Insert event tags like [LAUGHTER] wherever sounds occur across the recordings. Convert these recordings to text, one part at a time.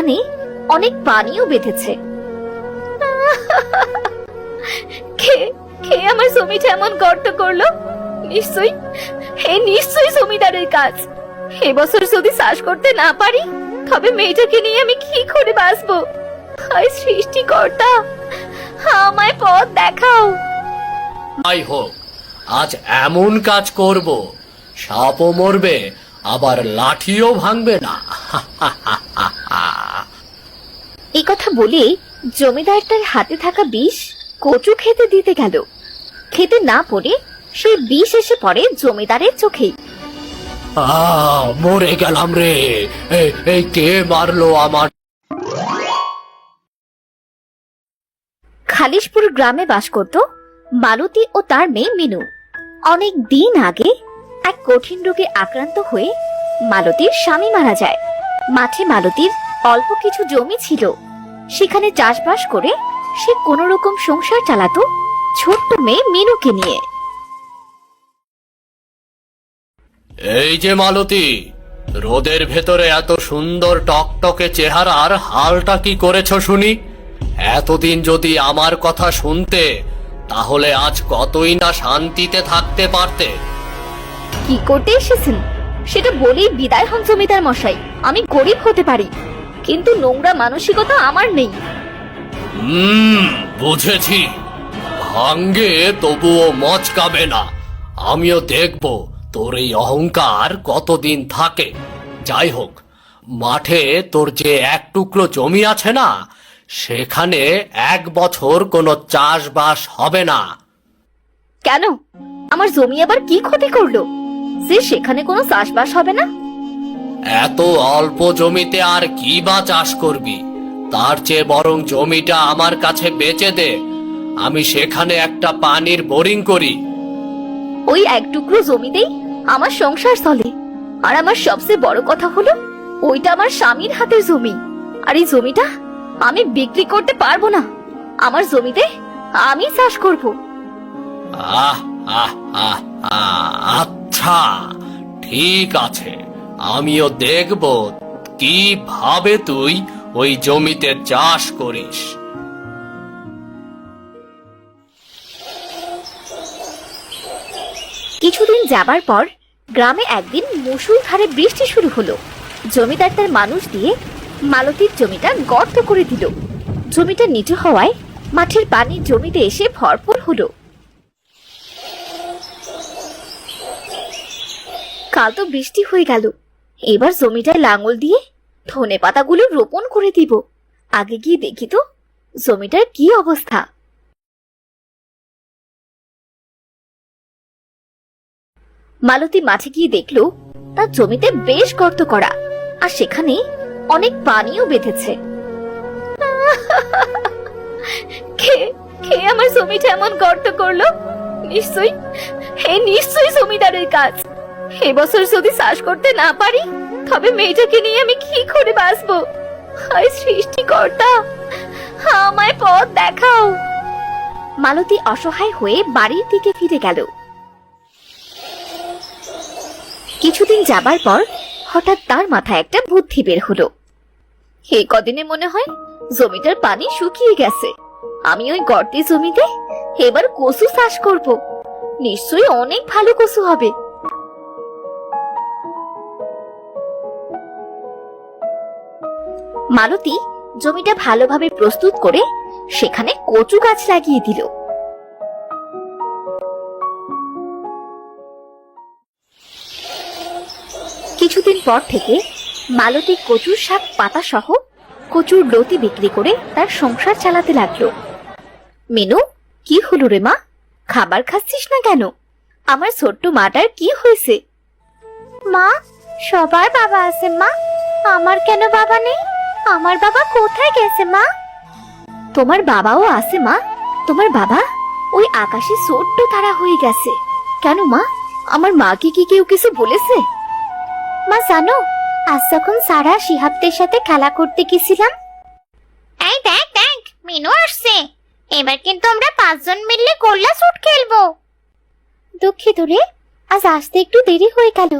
সেখানে অনেক পানিও বেঁধেছে। আমার জমিটা এমন গর্ত করল? নিশ্চয়ই, হে নিশ্চয়ই জমিদারের কাজ। এবছর যদি চাষ করতে না পারি, তবে মেয়েটাকে নিয়ে আমি কি করে বাঁচবো? হায় সৃষ্টিকর্তা, আমায় পথ দেখাও। যাই হোক, আজ এমন কাজ করব, সাপও মরবে, আবার লাঠিও ভাঙবে না। [LAUGHS] এই কথা বলে জমিদার তার হাতে থাকা বিষ কচু খেতে দিতে গেল। খেতে না পড়ে সে বিষ এসে পড়ে জমিদারের চোখেই। মরে গেলাম রে। এই কে মারলো আমার? খালিশপুর গ্রামে বাস করত মালতী ও তার মেয়ে মিনু। অনেক দিন আগে এক কঠিন রোগে আক্রান্ত হয়ে মালতীর স্বামী মারা যায়। মাঠে মালতীর অল্প কিছু জমি ছিল। সেখানে চাষবাস করে সে কোনো রকম সংসার চালাতো ছোট্ট মেয়ে মিনুকে নিয়ে। এই যে মালতী রোদের ভেতরে এত সুন্দর টকটকে চেহারার হালটা কি করেছ শুনি? এতদিন যদি আমার কথা শুনতে তাহলে আজ কতই না শান্তিতে থাকতে পারতে। কি করতে এসেছেন? সেটা বলেই বিদায় হন জমিদার মশাই। আমি গরিব হতে পারি। কিন্তু নোংরা মানসিকতা আমার নেই। হুম বুঝেছি। ভাঙ্গে তবুও মচকাবে না। আমিও দেখব তোর এই অহংকার কতদিন থাকে। যাই হোক মাঠে তোর যে এক টুকরো জমি আছে না সেখানে এক বছর কোনো চাষবাস হবে না। কেন? আমার জমি আবার কি ক্ষতি করল? যে সেখানে কোনো চাষবাস হবে না? এত অল্প জমিতে আর কি বা চাষ করবি? তার চেয়ে বরং জমিটা আমার কাছে বেচে দে। আমি সেখানে একটা পানির বোরিং করি। ওই এক টুকরো জমিতেই আমার সংসার চলে। আর আমার সবচেয়ে বড় কথা হলো ওইটা আমার স্বামীর হাতের জমি। আর এই জমিটা আমি বিক্রি করতে পারব না। আমার জমিতে আমি চাষ করব। আহ আহ আহ আচ্ছা ঠিক আছে। আমিও দেখব কীভাবে তুই ওই জমিতে চাষ করিস। কিছুদিন যাবার পর গ্রামে একদিন মুষলধারে বৃষ্টি শুরু হলো। জমিদার তার মানুষ দিয়ে মালতীর জমিটা গর্ত করে দিল। জমিটা নিচু হওয়ায় মাঠের পানি জমিতে এসে ভরপুর হলো। কাল তো বৃষ্টি হয়ে গেল। এবার জমিটায় লাঙল দিয়ে ধনে পাতাগুলো রোপণ করে দিব। আগে গিয়ে দেখি তো, জমিটার কি অবস্থা। মালতী মাঠে গিয়ে দেখল, তার জমিতে বেশ গর্ত করা, আর সেখানে অনেক পানিও বেঁধেছে। আমার জমিটা এমন গর্ত করল? নিশ্চয়ই, হে নিশ্চয়ই জমিদারের কাজ। এবছর যদি চাষ করতে না পারি, তবে মেয়েটাকে নিয়ে আমি কি করে বাঁচবো? হায় সৃষ্টিকর্তা, আমায় পথ দেখাও। মালতী অসহায় হয়ে বাড়ির দিকে ফিরে গেল। কিছুদিন যাবার পর হঠাৎ তার মাথায় একটা বুদ্ধি বের হলো। এই কদিনে মনে হয় জমিটার পানি শুকিয়ে গেছে। আমি ওই গর্তে জমিতে এবার কচু চাষ করব। নিশ্চয়ই অনেক ভালো কচু হবে। মালতী জমিটা ভালোভাবে প্রস্তুত করে সেখানে কচু গাছ লাগিয়ে দিল। কিছুদিন পর থেকে মালতী কচুর শাক পাতা সহ কচুর লতি বিক্রি করে তার সংসার চালাতে লাগল। মেনু, কি হলো রে মা? খাবার খাচ্ছিস না কেন? আমার ছোট্ট মাটার কি হয়েছে? মা, সবার বাবা আছে মা। আমার কেন বাবা নেই? আমার বাবা কোথায় গেছে মা? তোমার বাবাও আছে মা। তোমার বাবা ওই আকাশে ছোট্ট তারা হয়ে গেছে। কেন মা? আমার মাকে কি কেউ কিছু বলেছে? মা জানো আজ যখন সারা শিহাবদের সাথে খেলা করতে গেছিলাম এই দেখ দেখ মিনু আসছে। এবার কিন্তু আমরা পাঁচজন মিললে গোল্লা শুট খেলব। দুঃখিত রে আজ আসতে একটু দেরি হয়ে গেল।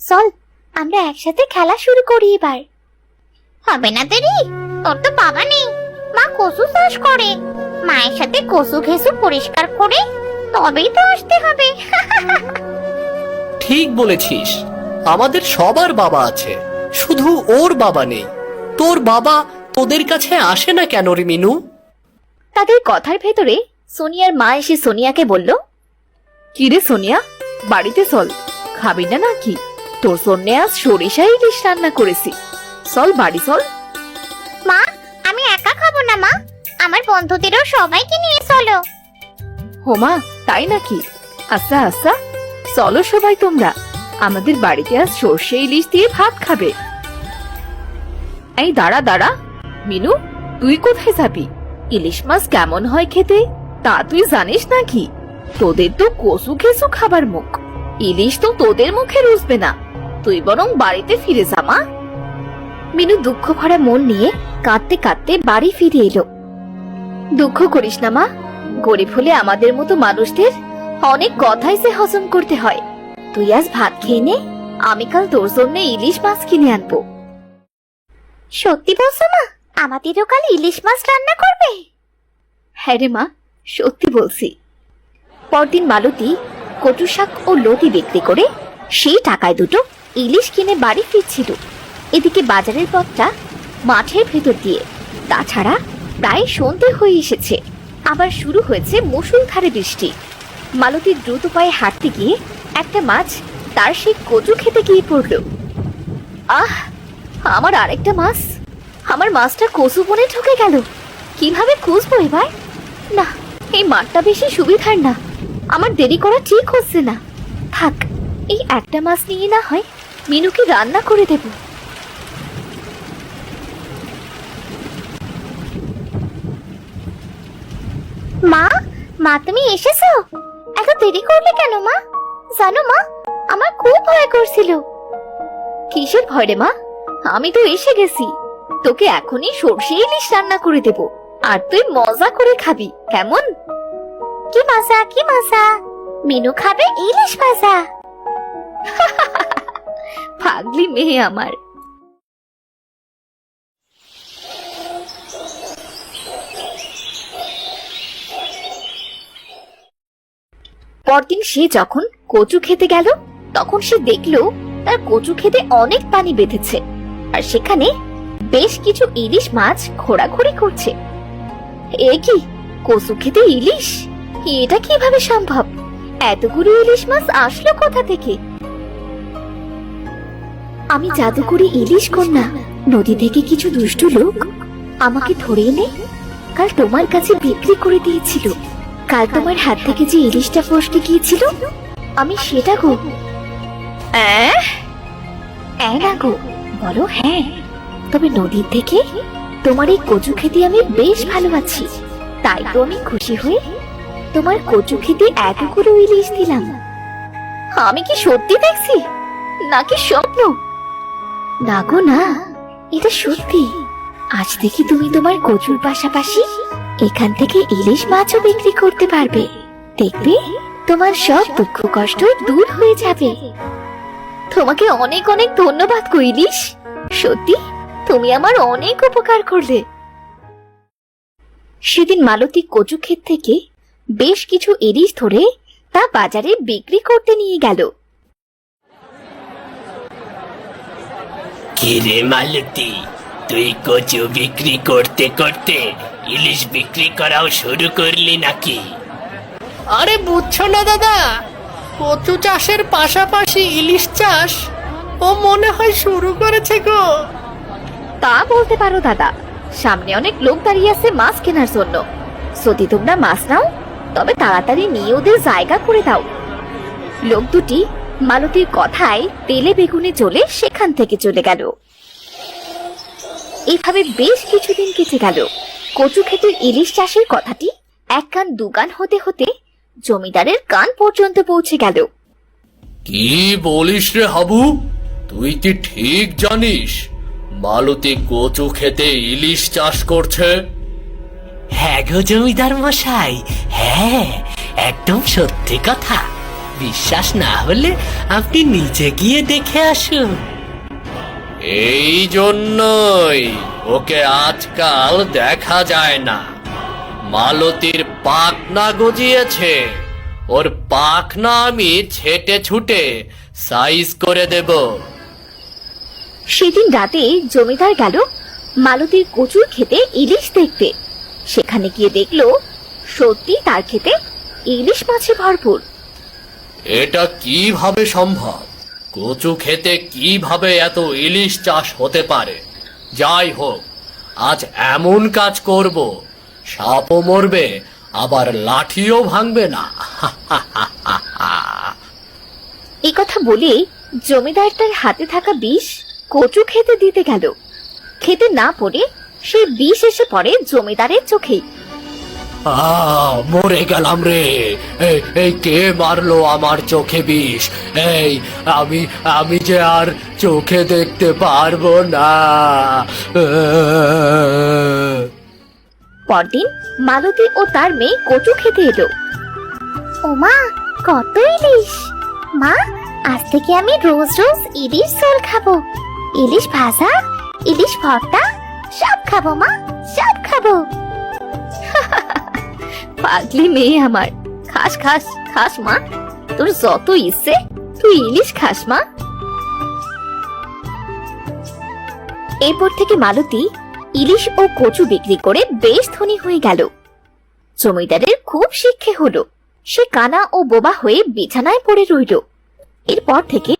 চল আমরা একসাথে খেলা শুরু করি এবার। হবে না দেরি। তোর তো বাবা নেই। মা কসু চাষ করে। মায়ের সাথে কসু ঘেসু পরিষ্কার করে তবেই তো আসতে হবে। [LAUGHS] ঠিক বলেছিস। আমাদের সবার বাবা আছে। শুধু ওর বাবা নেই। তোর বাবা তোদের কাছে আসে না কেন রে মিনু? তাদের কথার ভেতরে সোনিয়ার মা এসে সোনিয়াকে বলল কিরে সোনিয়া বাড়িতে চল। খাবি না নাকি? তোর জন্যে আজ সরিষা ইলিশ রান্না করেছি। চল বাড়ি চল। মা আমি একা খাব না মা। আমার বন্ধুদেরও সবাইকে নিয়ে চলো। হোমা তাই নাকি? আচ্ছা আচ্ছা। চলো সবাই তোমরা। আমাদের বাড়িতে আজ সর্ষে ইলিশ দিয়ে ভাত খাবে। এই দাঁড়া দাঁড়া। মিনু তুই কোথায় যাবি? ইলিশ মাছ কেমন হয় খেতে? তা তুই জানিস নাকি? তোদের তো কসু খেসু খাবার মুখ। ইলিশ তো তোদের মুখে রুচবে না। তুই বরং বাড়িতে ফিরে যা মা। মিনু দুঃখ ভরা মন নিয়ে কাঁদতে কাঁদতে বাড়ি ফিরে এলো। দুঃখ করিস না মা, গরিব হলে আমাদের মতো মানুষদের অনেক কথাই সে হজম করতে হয়। তুই আজ ভাত খেয়ে নে, আমি কাল তোর জন্য ইলিশ মাছ কিনে আনব। সত্যি বলছো মা, আমাদেরও কাল ইলিশ মাছ রান্না করবে? হ্যাঁ রে মা, সত্যি বলছি। পরদিন মালতী কটু শাক ও লতি বিক্রি করে সেই টাকায় দুটো ইলিশ কিনে বাড়ি ফিরছিল। এদিকে বাজারের পথটা মাঠের ভেতর দিয়ে। তাছাড়া প্রায় সন্ধে হয়ে এসেছে। আবার শুরু হয়েছে মুষলধারে বৃষ্টি। মালতী দ্রুত পায়ে হাঁটতে গিয়ে একটা মাছ তার সেই কচু খেতে গিয়ে পড়ল। আহ, আমার আরেকটা মাছ। আমার মাছটা কচু বনে ঢুকে গেল। কীভাবে খুঁজবো এবার? না, এই মাঠটা বেশি সুবিধার না। আমার দেরি করা ঠিক হচ্ছে না। থাক, এই একটা মাছ নিয়ে না হয় মিনুকে রান্না করে দেব। মা মা, তুমি এসেছ? এত দেরি করলে কেন মা? জানো মা, আমার খুব ভয় করছিল। কিসের ভয় রে মা? আমি তো এসে গেছি। তোকে এখনই সর্ষে ইলিশ রান্না করে দেব। আর তুই মজা করে খাবি, কেমন? কি মজা কি মজা? মিনু খাবে ইলিশ ভাজা। [LAUGHS] পাগলি মেয়ে আমার। পরদিন সে যখন কচু খেতে গেল, তখন সে দেখল তার কচু খেতে অনেক পানি বেঁধেছে। আর সেখানে বেশ কিছু ইলিশ মাছ ঘোরাঘুরি করছে। এ কি, কচু খেতে ইলিশ? এটা কীভাবে সম্ভব? এতগুলো ইলিশ মাছ আসলো কোথা থেকে? আমি জাদুকরি ইলিশ কন্যা, নদী থেকে কিছু দুষ্ট লোক আমাকে ধরে এনে কাল তোমার কাছে বিক্রি করে দিয়েছিল। কাল তোমার হাত থেকে যে ইলিশটা ফসকে গিয়েছিল? আমি সেটা গো। না গো বলো হ্যাঁ। তবে নদীর থেকে তোমার এই কচু খেতে আমি বেশ ভালো আছি তাই তো আমি খুশি হয়ে তোমার কচু খেতে এত করে ইলিশ দিলাম। আমি কি সত্যি দেখছি? নাকি স্বপ্ন? না গো না। এটা সত্যি। আজ থেকে তুমি তোমার কচুর পাশাপাশি এখান থেকে ইলিশ মাছও বিক্রি করতে পারবে। দেখবে, তোমার সব দুঃখ কষ্ট দূর হয়ে যাবে। তোমাকে অনেক অনেক ধন্যবাদ গো ইলিশ। সত্যি, তুমি আমার অনেক উপকার করলে। সেদিন মালতী কচু ক্ষেত থেকে বেশ কিছু ইলিশ ধরে তা বাজারে বিক্রি করতে নিয়ে গেল। কিরে মালতী, তুই কচু বিক্রি করতে করতে ইলিশ বিক্রি করাও শুরু করলি নাকি? আরে বুঝছ না দাদা। কচু চাষের পাশাপাশি ইলিশ চাষ ও মনে হয় শুরু করেছে গো। তা বলতে পারো দাদা। সামনে অনেক লোক দাঁড়িয়ে আছে মাছ কেনার জন্য। যদি তোমরা মাছ নাও তবে তাড়াতাড়ি নিয়ে ওদের জায়গা করে দাও। লোক দুটি মালতীর কথায় তেলে বেগুনে চলে সেখান থেকে চলে গেল। এইভাবে বেশ কিছুদিন কেটে গেল। কচু ক্ষেতের ইলিশ চাষের কথাটি এক কান দুগান হতে হতে জমিদারের কান পর্যন্ত পৌঁছে গেল। কি বলিস রে হাবু? তুই কি ঠিক জানিস মালতী কচু খেতে ইলিশ চাষ করছে? হ্যাঁ গো জমিদার মশাই হ্যাঁ একদম সত্যি কথা। বিশ্বাস না হলে আপনি নিজে গিয়ে দেখে আসুন। এই জন্যই ওকে আজকাল দেখা যায় না। মালতীর পাখনা গজিয়েছে। ওর পাখনা আমি ছেটে ছুটে সাইজ করে দেব। সেদিন রাতে জমিদার গেল মালতীর কচুর খেতে ইলিশ দেখতে। সেখানে গিয়ে দেখল সত্যি তার খেতে ইলিশ মাছে ভরপুর। এটা কীভাবে সম্ভব? কচু খেতে কীভাবে এত ইলিশ চাষ হতে পারে? যাই হোক, আজ এমন কাজ করব, সাপও মরবে, আবার লাঠিও ভাঙবে না। এই কথা বলে জমিদার তার হাতে থাকা বিষ কচু খেতে দিতে গেল। খেতে না পড়ে সে বিষ এসে পড়ে জমিদারের চোখেই। মরে গেলাম রে। এই কে মারলো আমার চোখে বিষ? এই, আমি আমি যে আর চোখে দেখতে পারব না। পরদিন মালতী ও তার মেয়ে কচু খেতে এলো। ওমা কত ইলিশ? মা, আজ থেকে আমি রোজ রোজ ইলিশ ঝোল খাব। ইলিশ ভাজা, ইলিশ ভর্তা, সব খাব মা, সব খাব। পাগলি মেয়ে আমার। খাস খাস খাস মা। তোর যত ইচ্ছে, তুই ইলিশ খাস মা। এরপর থেকে মালতী ইলিশ ও কচু বিক্রি করে বেশ ধনী হয়ে গেল। জমিদারের খুব শিক্ষে হলো। সে কানা ও বোবা হয়ে বিছানায় পড়ে রইল। এরপর থেকে